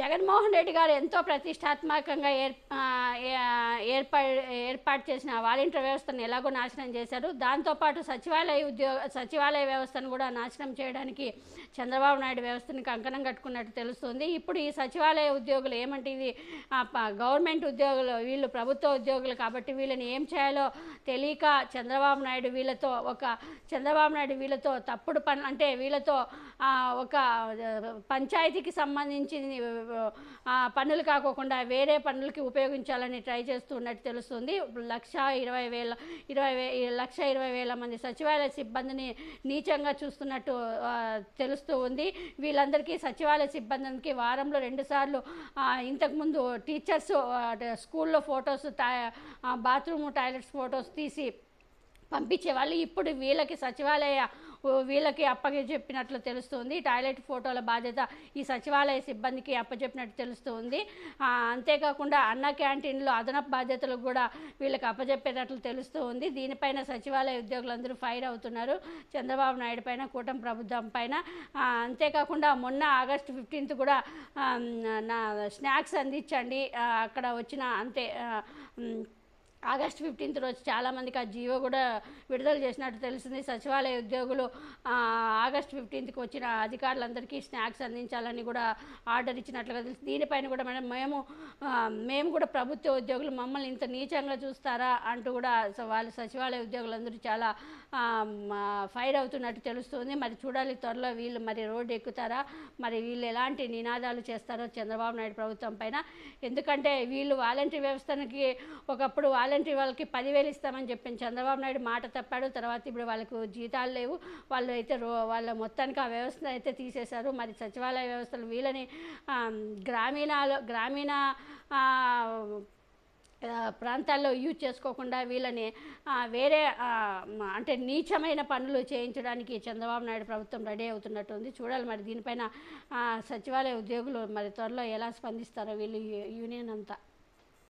జగన్మోహన్ రెడ్డి గారు ఎంతో ప్రతిష్టాత్మకంగా ఏర్ ఏర్పా ఏర్పాటు చేసిన వాలంటీర్ వ్యవస్థను ఎలాగో నాశనం చేశారు. దాంతోపాటు సచివాలయ ఉద్యోగ సచివాలయ వ్యవస్థను కూడా నాశనం చేయడానికి చంద్రబాబు నాయుడు వ్యవస్థను కంకణం కట్టుకున్నట్టు తెలుస్తుంది. ఇప్పుడు ఈ సచివాలయ ఉద్యోగులు ఏమంటే ఇది గవర్నమెంట్ ఉద్యోగులు వీళ్ళు ప్రభుత్వ ఉద్యోగులు కాబట్టి వీళ్ళని ఏం చేయాలో తెలియక చంద్రబాబు నాయుడు వీళ్ళతో ఒక చంద్రబాబు నాయుడు వీళ్ళతో తప్పుడు పని అంటే వీళ్ళతో ఒక పంచాయతీకి సంబంధించి పనులు కాకోకుండా వేరే పనులకి ఉపయోగించాలని ట్రై చేస్తున్నట్టు తెలుస్తుంది. లక్ష ఇరవై వేల ఇరవై వే లక్ష ఇరవై వేల మంది సచివాలయ సిబ్బందిని నీచంగా చూస్తున్నట్టు తెలుస్తూ ఉంది. వీళ్ళందరికీ సచివాలయ సిబ్బందికి వారంలో రెండుసార్లు ఇంతకుముందు టీచర్స్ స్కూల్లో ఫొటోస్ బాత్రూమ్ టాయిలెట్స్ ఫొటోస్ తీసి పంపించేవాళ్ళు. ఇప్పుడు వీళ్ళకి సచివాలయ వీళ్ళకి అప్పచెప్పినట్లు తెలుస్తుంది. టాయిలెట్ ఫోటోల బాధ్యత ఈ సచివాలయ సిబ్బందికి అప్పచెప్పినట్టు తెలుస్తుంది. అంతేకాకుండా అన్న క్యాంటీన్లో అదనపు బాధ్యతలు కూడా వీళ్ళకి అప్పచెప్పేటట్లు తెలుస్తూ ఉంది దీనిపైన సచివాలయ ఉద్యోగులందరూ ఫైర్ అవుతున్నారు. చంద్రబాబు నాయుడు పైన కూటమి ప్రభుత్వం పైన. అంతేకాకుండా మొన్న ఆగస్టు ఫిఫ్టీన్త్ కూడా నా స్నాక్స్ అందించండి. అక్కడ వచ్చిన అంతే ఆగస్ట్ ఫిఫ్టీన్త్ రోజు చాలామందికి ఆ జీవో కూడా విడుదల చేసినట్టు తెలిసింది. సచివాలయ ఉద్యోగులు ఆగస్ట్ ఫిఫ్టీన్త్కి వచ్చిన అధికారులందరికీ స్నాక్స్ అందించాలని కూడా ఆర్డర్ ఇచ్చినట్లుగా తెలుసు దీనిపైన కూడా మేడం మేము మేము కూడా ప్రభుత్వ ఉద్యోగులు మమ్మల్ని ఇంత నీచంగా చూస్తారా అంటూ కూడా స- వాళ్ళ సచివాలయ ఉద్యోగులందరూ చాలా ఫైర్ అవుతున్నట్టు తెలుస్తుంది. మరి చూడాలి త్వరలో వీళ్ళు మరి రోడ్డు ఎక్కుతారా? మరి వీళ్ళు ఎలాంటి నినాదాలు చేస్తారో చంద్రబాబు నాయుడు ప్రభుత్వం పైన. ఎందుకంటే వీళ్ళు వాలంటీర్ వ్యవస్థకి ఒకప్పుడు వాలంటీర్ వాళ్ళకి పదివేలు ఇస్తామని చెప్పిన. చంద్రబాబు నాయుడు మాట తప్పాడు. తర్వాత ఇప్పుడు వాళ్ళకు జీతాలు లేవు. వాళ్ళు అయితే రో వాళ్ళ మొత్తానికి ఆ వ్యవస్థ అయితే తీసేశారు. మరి సచివాలయ వ్యవస్థలు వీళ్ళని ఆ, గ్రామీణాలు గ్రామీణ ప్రాంతాల్లో యూజ్ చేసుకోకుండా వీళ్ళని వేరే అంటే నీచమైన పనులు చేయించడానికి చంద్రబాబు నాయుడు ప్రభుత్వం రెడీ అవుతున్నట్టు ఉంది చూడాలి మరి దీనిపైన సచివాలయ ఉద్యోగులు మరి త్వరలో ఎలా స్పందిస్తారో వీళ్ళు యూనియన్ అంతా.